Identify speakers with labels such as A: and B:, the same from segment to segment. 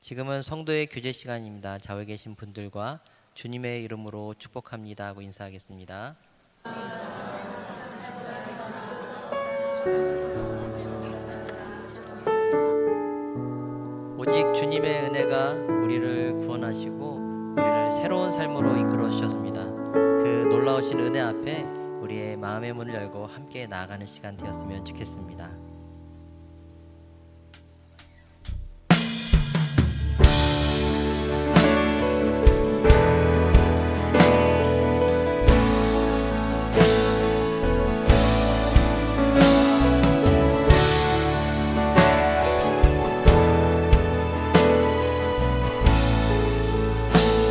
A: 지금은 성도의 교제 시간입니다. 좌우에 계신 분들과 주님의 이름으로 축복합니다 하고 인사하겠습니다. 오직 주님의 은혜가 우리를 구원하시고 우리를 새로운 삶으로 이끌어 주셨습니다. 그 놀라우신 은혜 앞에 우리의 마음의 문을 열고 함께 나아가는 시간 되었으면 좋겠습니다.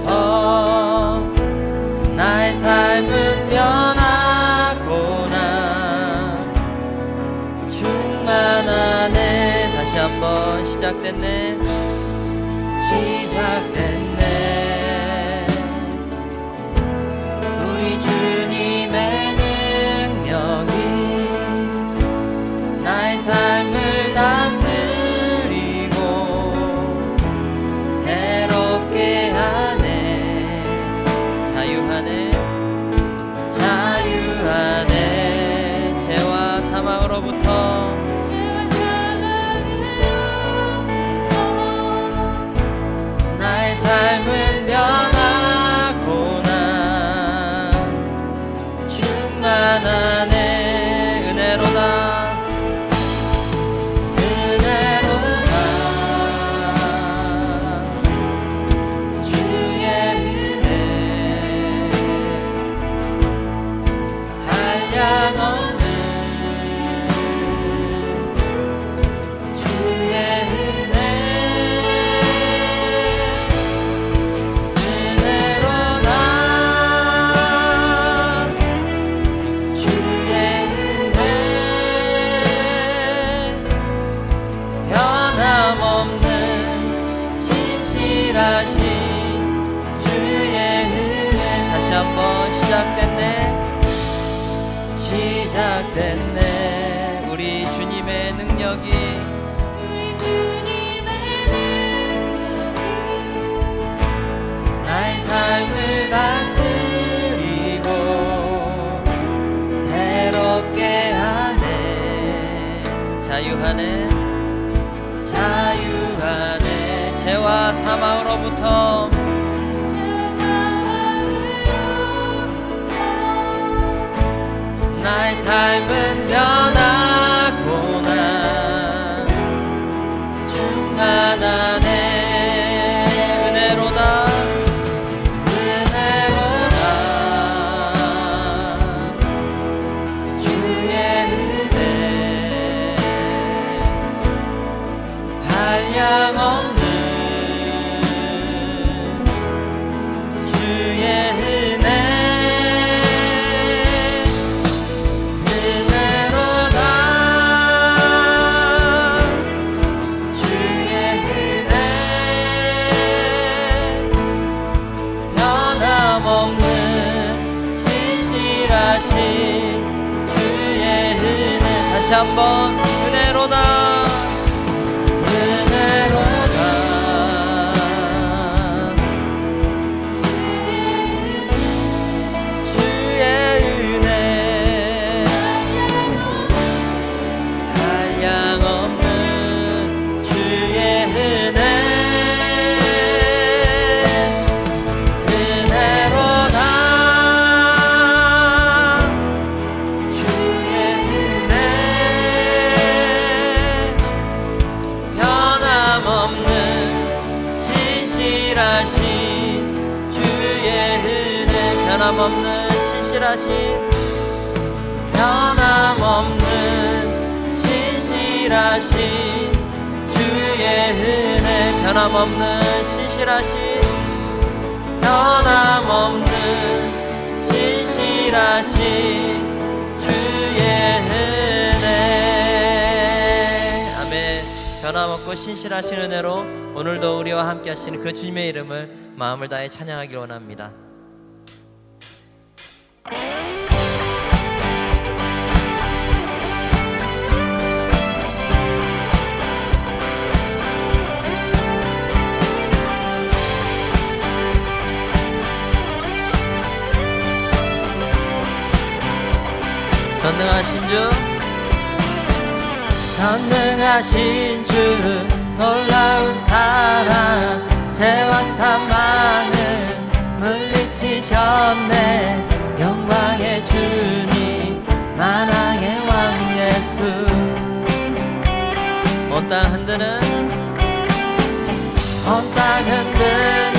A: 으로부터 나의 삶은 변하구나 충만하네 다시 한번 시작됐네. 시작됐네 자유하네. 자유하네. 죄와 사망으로부터. 나의 삶 변함없는 신실하신 변함없는 신실하신 주의 은혜. 아멘. 변함없고 신실하신 은혜로 오늘도 우리와 함께 하시는 그 주님의 이름을 마음을 다해 찬양하길 원합니다 전능하신 주 전능하신 주 놀라운 사랑. 죄와 사망을 물리치셨네. 영광의 주님 만왕의 왕 예수. 온땅 흔드는? 온땅 흔드는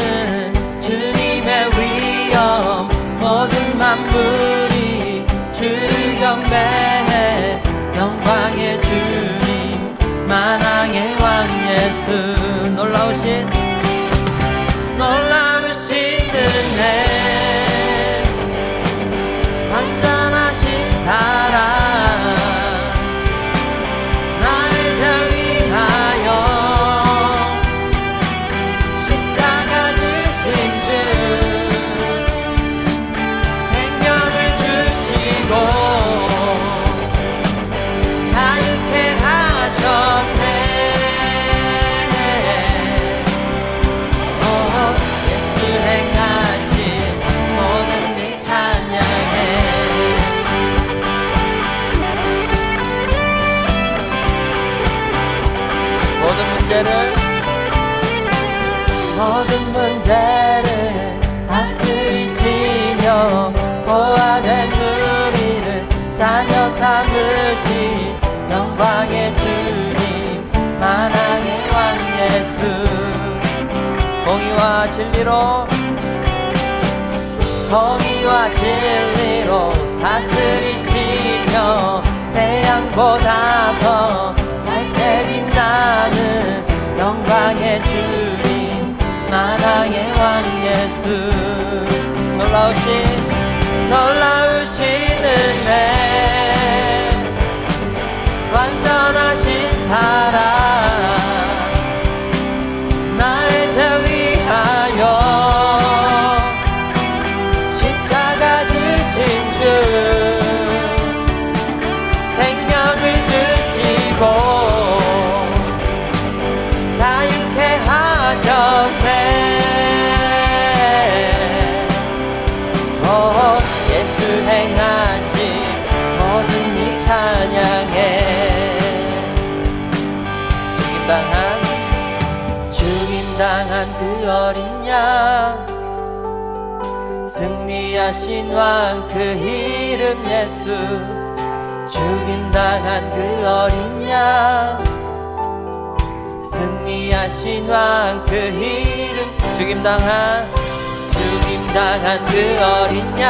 A: 모든 문제를 다스리시며 고아된 우리를 자녀 삼으신 영광의 주님 만왕의 왕 예수. 공의와 진리로 공의와 진리로 다스리시며 태양보다 더 밝게 빛나는 영광의 주님 만왕의 왕 예수. 놀라우신 놀라 승리하신 왕 그 이름 예수. 죽임당한 그 어린 양. 승리하신 왕 그 이름. 죽임당한 죽임당한 그 어린 양.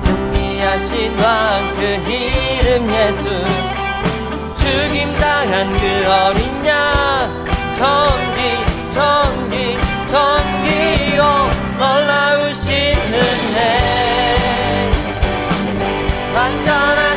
A: 승리하신 왕 그 이름 예수. 죽임당한 그 어린 양. 전기 전기 전기요. 놀라우 Madonna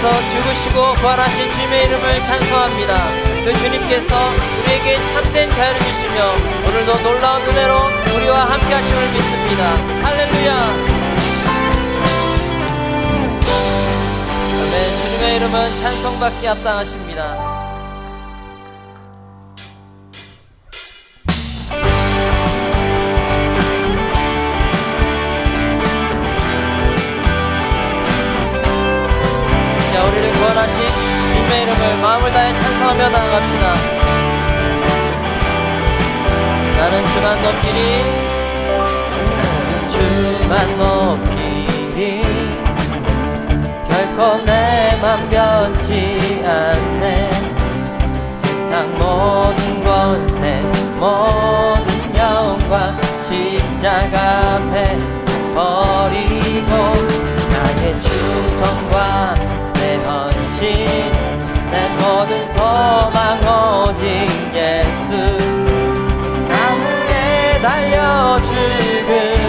A: 살아나셔서 죽으시고 부활하신 주님의 이름을 찬송합니다. 그 주님께서 우리에게 참된 자유를 주시며 오늘도 놀라운 은혜로 우리와 함께 하심을 믿습니다. 할렐루야! 아멘. 주님의 이름은 찬송받기 합당하십니다. 구원하신 주님의 이름을 마음을 다해 찬송하며 나아갑시다. 나는 주만 높이리, 나는 주만 높이리, 결코 내맘 변치 않네. 세상 모든 권세, 모든 영광, 십자가 앞에 버리고 나의 충성과 모든 소망 오직 예수. 나무에 달려 죽은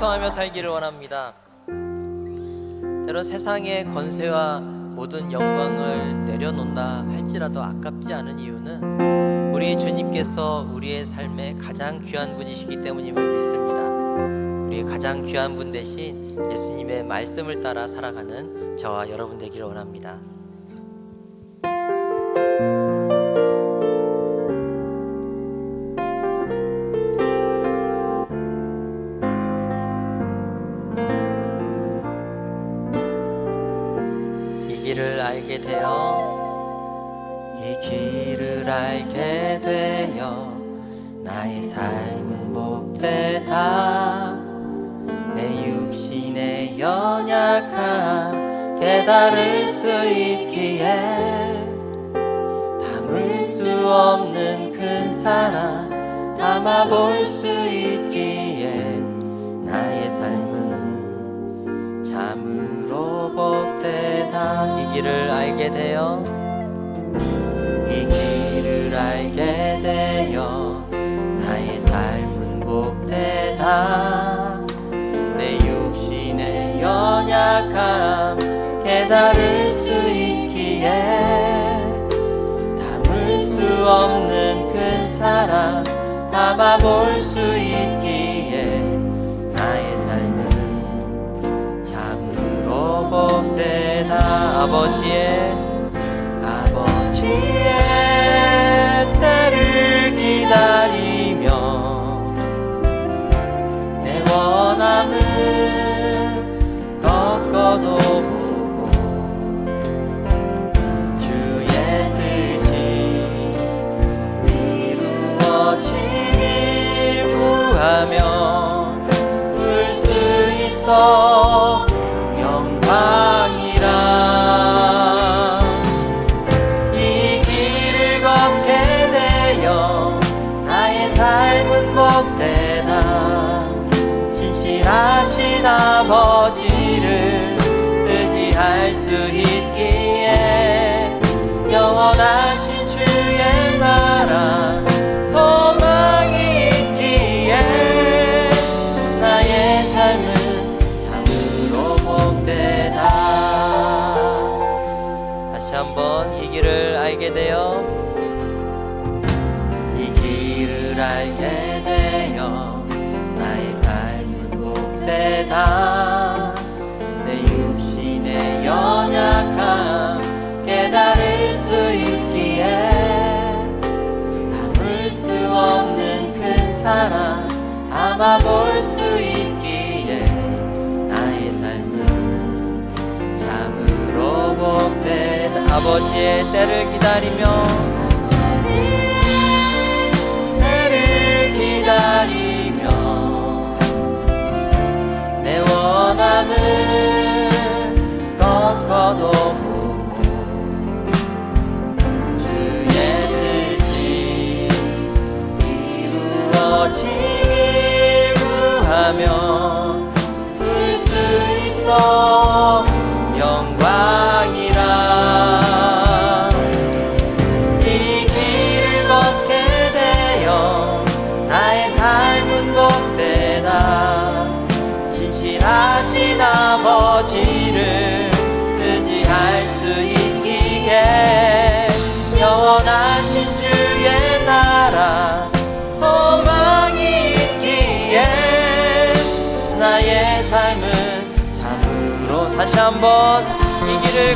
A: 찬송하며 살기를 원합니다. 때론 세상의 권세와 모든 영광을 내려놓는다 할지라도 아깝지 않은 이유는 우리 주님께서 우리의 삶에 가장 귀한 분이시기 때문임을 믿습니다. 우리 가장 귀한 분 대신 예수님의 말씀을 따라 살아가는 저와 여러분 되기를 원합니다. 수 있기에 담을 수 없는 큰 사랑 담아볼 수 있기에 나의 삶은 참으로 복되다. 이 길을 알게 되어 담아볼 수 있기에 나의 삶은 참으로 복되다 아버지의 아버지의 때를 기다리 알게 되어 이 길을 알게 아버지의 때를 기다리며 때를 기다리며 내 원함을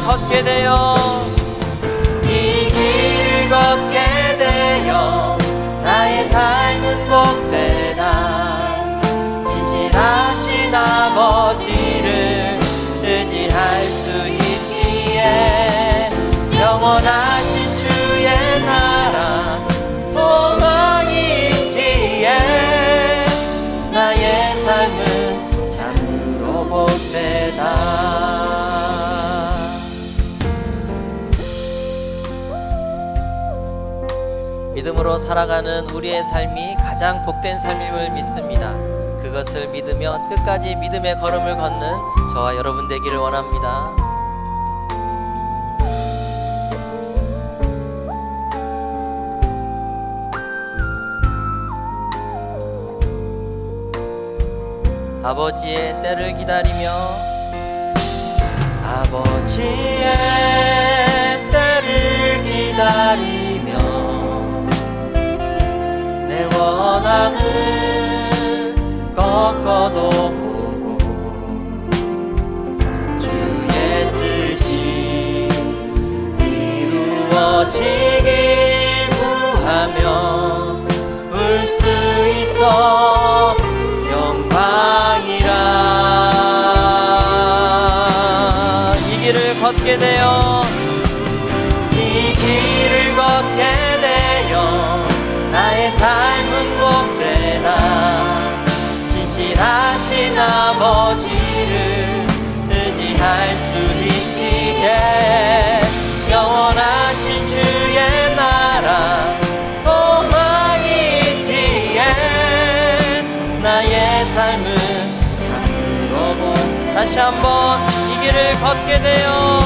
A: 걷게 되어 믿음으로 살아가는 우리의 삶이 가장 복된 삶임을 믿습니다. 그것을 믿으며 끝까지 믿음의 걸음을 걷는 저와 여러분 되기를 원합니다. 아버지의 때를 기다리며 아버지의 원함은 꺾어도 한번 이 길을 걷게 되어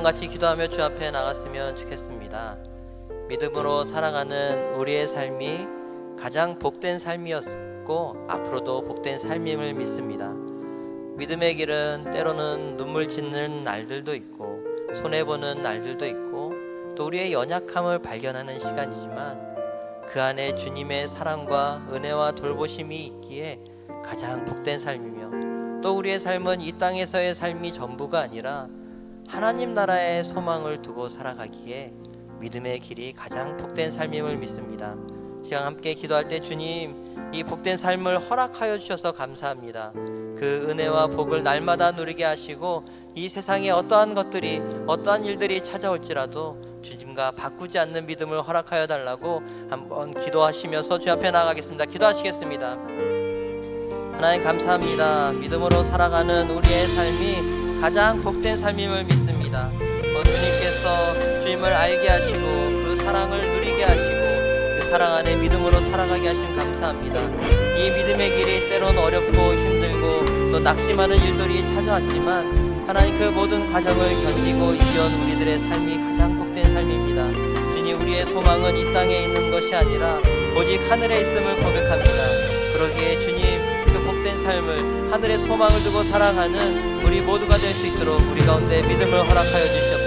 A: 한번 같이 기도하며 주 앞에 나갔으면 좋겠습니다. 믿음으로 살아가는 우리의 삶이 가장 복된 삶이었고 앞으로도 복된 삶임을 믿습니다. 믿음의 길은 때로는 눈물 짓는 날들도 있고 손해 보는 날들도 있고 또 우리의 연약함을 발견하는 시간이지만 그 안에 주님의 사랑과 은혜와 돌보심이 있기에 가장 복된 삶이며 또 우리의 삶은 이 땅에서의 삶이 전부가 아니라 하나님 나라의 소망을 두고 살아가기에 믿음의 길이 가장 복된 삶임을 믿습니다. 시간 함께 기도할 때 주님 이 복된 삶을 허락하여 주셔서 감사합니다. 그 은혜와 복을 날마다 누리게 하시고 이 세상에 어떠한 것들이 어떠한 일들이 찾아올지라도 주님과 바꾸지 않는 믿음을 허락하여 달라고 한번 기도하시면서 주 앞에 나가겠습니다. 기도하시겠습니다. 하나님 감사합니다. 믿음으로 살아가는 우리의 삶이 가장 복된 삶임을 믿습니다. 어, 주님께서 주님을 알게 하시고 그 사랑을 누리게 하시고 그 사랑 안에 믿음으로 살아가게 하심 감사합니다. 이 믿음의 길이 때론 어렵고 힘들고 또 낙심하는 일들이 찾아왔지만 하나님 그 모든 과정을 견디고 이겨온 우리들의 삶이 가장 복된 삶입니다. 주님 우리의 소망은 이 땅에 있는 것이 아니라 오직 하늘에 있음을 고백합니다. 그러기에 주님 그 복된 삶을 하늘의 소망을 두고 살아가는 우리 모두가 될 수 있도록 우리 가운데 믿음을 허락하여 주시옵소서.